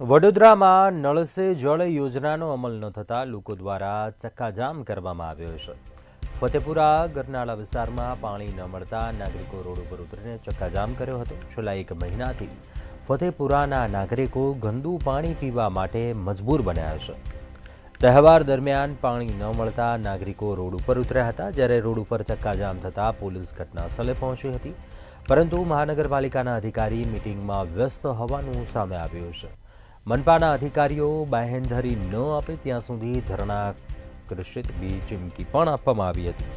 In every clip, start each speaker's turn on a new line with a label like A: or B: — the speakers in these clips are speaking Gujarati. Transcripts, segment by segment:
A: વડોદરામાં નળ સે જળ યોજનાનો અમલ ન થતાં લોકો દ્વારા ચક્કાજામ કરવામાં આવ્યો છે. ફતેપુરા, ગરનાળા વિસ્તારમાં પાણી ન મળતા નાગરિકો રોડ ઉપર ઉતરીને ચક્કાજામ કર્યો હતો. છેલ્લા એક મહિનાથી ફતેપુરાના નાગરિકો ગંદુ પાણી પીવા માટે મજબૂર બન્યા છે. તહેવાર દરમિયાન પાણી ન મળતા નાગરિકો રોડ ઉપર ઉતર્યા હતા. જ્યારે રોડ ઉપર ચક્કાજામ થતાં પોલીસ ઘટના સ્થળે પહોંચી હતી. પરંતુ મહાનગરપાલિકાના અધિકારી મિટિંગમાં વ્યસ્ત હોવાનું સામે આવ્યું છે. મનપાના અધિકારીઓ બાહેંધરી ન આપે ત્યાં સુધી ધરણા કૃષિત બી ચીમકી પણ આપવામાં આવી હતી.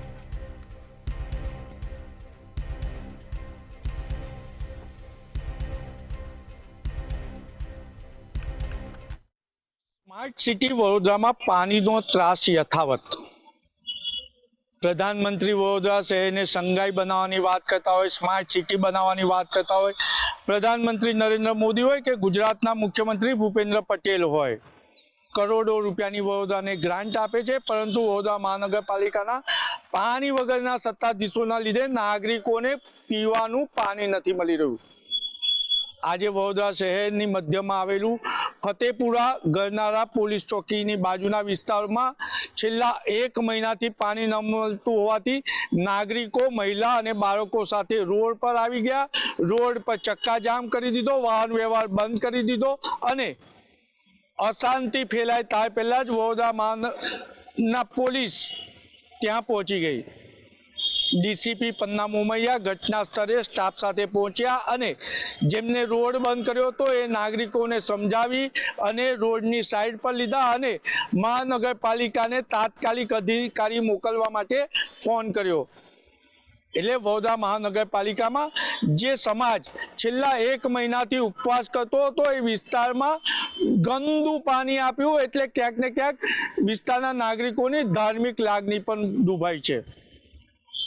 B: સ્માર્ટ સિટી વડોદરામાં પાણીનો ત્રાસ યથાવત. પ્રધાનમંત્રી વડોદરા શહેરને સંઘાઈ બનાવવાની વાત કરતા હોય, સ્માર્ટ સિટી બનાવવાની વાત કરતા હોય પ્રધાનમંત્રી નરેન્દ્ર મોદી હોય કે ગુજરાતના મુખ્યમંત્રી ભૂપેન્દ્ર પટેલ હોય. કરોડો રૂપિયાની વડોદરાને ગ્રાન્ટ આપે છે, પરંતુ વડોદરા મહાનગરપાલિકાના પાણી વગરના સત્તાધીશોના લીધે નાગરિકોને પીવાનું પાણી નથી મળી રહ્યું. આજે વડોદરા શહેરની મધ્યમાં આવેલું ફતેપુરા ગરનારા પોલીસ ચોકીની બાજુના વિસ્તારમાં છેલ્લા એક મહિનાથી પાણી ન મળતું હોવાથી નાગરિકો, મહિલા અને બાળકો સાથે રોડ પર આવી ગયા. રોડ પર ચક્કાજામ કરી દીધો, વાહન વ્યવહાર બંધ કરી દીધો અને અશાંતિ ફેલાય ત્યાં પહેલાં જ વડોદરા મહાનગરના પોલીસ ત્યાં પહોંચી ગઈ. ડીસીપી પન્ના મોમૈયા ઘટના સ્થળે સ્ટાફ સાથે પહોંચ્યા અને જેમને રોડ બંધ કર્યો હતો એ નાગરિકોને સમજાવી અને રોડની સાઈડ પર લીધા અને મહાનગરપાલિકાને તાત્કાલિક અધિકારી મોકલવા માટે ફોન કર્યો. એટલે વડોદરા મહાનગરપાલિકામાં જે સમાજ છેલ્લા એક મહિનાથી ઉપવાસ કરતો હતો એ વિસ્તારમાં ગંદુ પાણી આપ્યું એટલે ક્યાંક ને ક્યાંક વિસ્તારના નાગરિકોની ધાર્મિક લાગણી પણ દુભાઈ છે.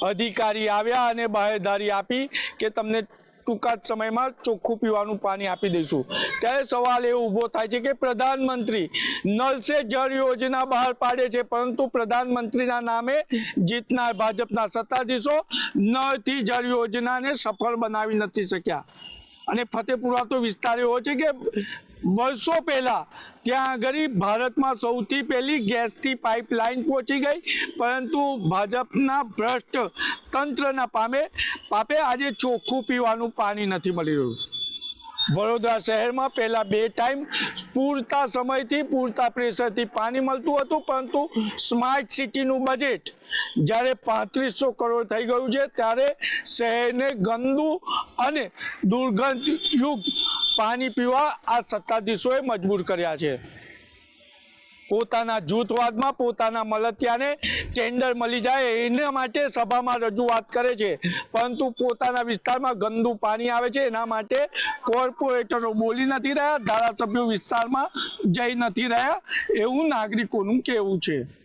B: અધિકારી આવ્યા અને બાહેધારી આપી કે તમને ટૂંકા સમયમાં ચોખ્ખું પીવાનું પાણી આપી દઈશું. ત્યારે સવાલ એ ઊભો થાય છે કે પ્રધાનમંત્રી નલ સે જળ યોજના બહાર પાડે છે, પરંતુ પ્રધાનમંત્રીના નામે જીતનાર ભાજપના સત્તાધીશો નળથી જળ યોજનાને સફળ બનાવી નથી શક્યા. અને ફતેપુરા તો વિસ્તાર એવો છે કે વર્ષો પહેલા ત્યાં આગળ ભારતમાં સૌથી પહેલી ગેસથી પાઇપલાઇન પહોંચી ગઈ, પરંતુ ભાજપના ભ્રષ્ટ તંત્રના પામે, પાપે આજે ચોખ્ખું પીવાનું પાણી નથી મળી રહ્યું. વડોદરા શહેરમાં પહેલા બે ટાઈમ પૂરતા સમયથી, પૂરતા પ્રેશરથી પાણી મળતું હતું, પરંતુ સ્માર્ટ સિટીનું બજેટ જ્યારે પાંત્રીસો કરોડ થઈ ગયું છે, ત્યારે શહેરને ગંદુ અને દુર્ગંધયુક્ત પાણી પીવા આ સત્તાધીશોએ મજબૂર કર્યા છે. પોતાના જૂથવાદમાં, પોતાના મલતિયાને ટેન્ડર મળી જાય, એના માટે સભામાં રજૂઆત કરે છે. પરંતુ પોતાના વિસ્તારમાં ગંદુ પાણી આવે છે, એના માટે કોર્પોરેટરો બોલી નથી રહ્યા, ધારાસભ્યો વિસ્તારમાં જઈ નથી રહ્યા, એવું નાગરિકોનું કહેવું છે.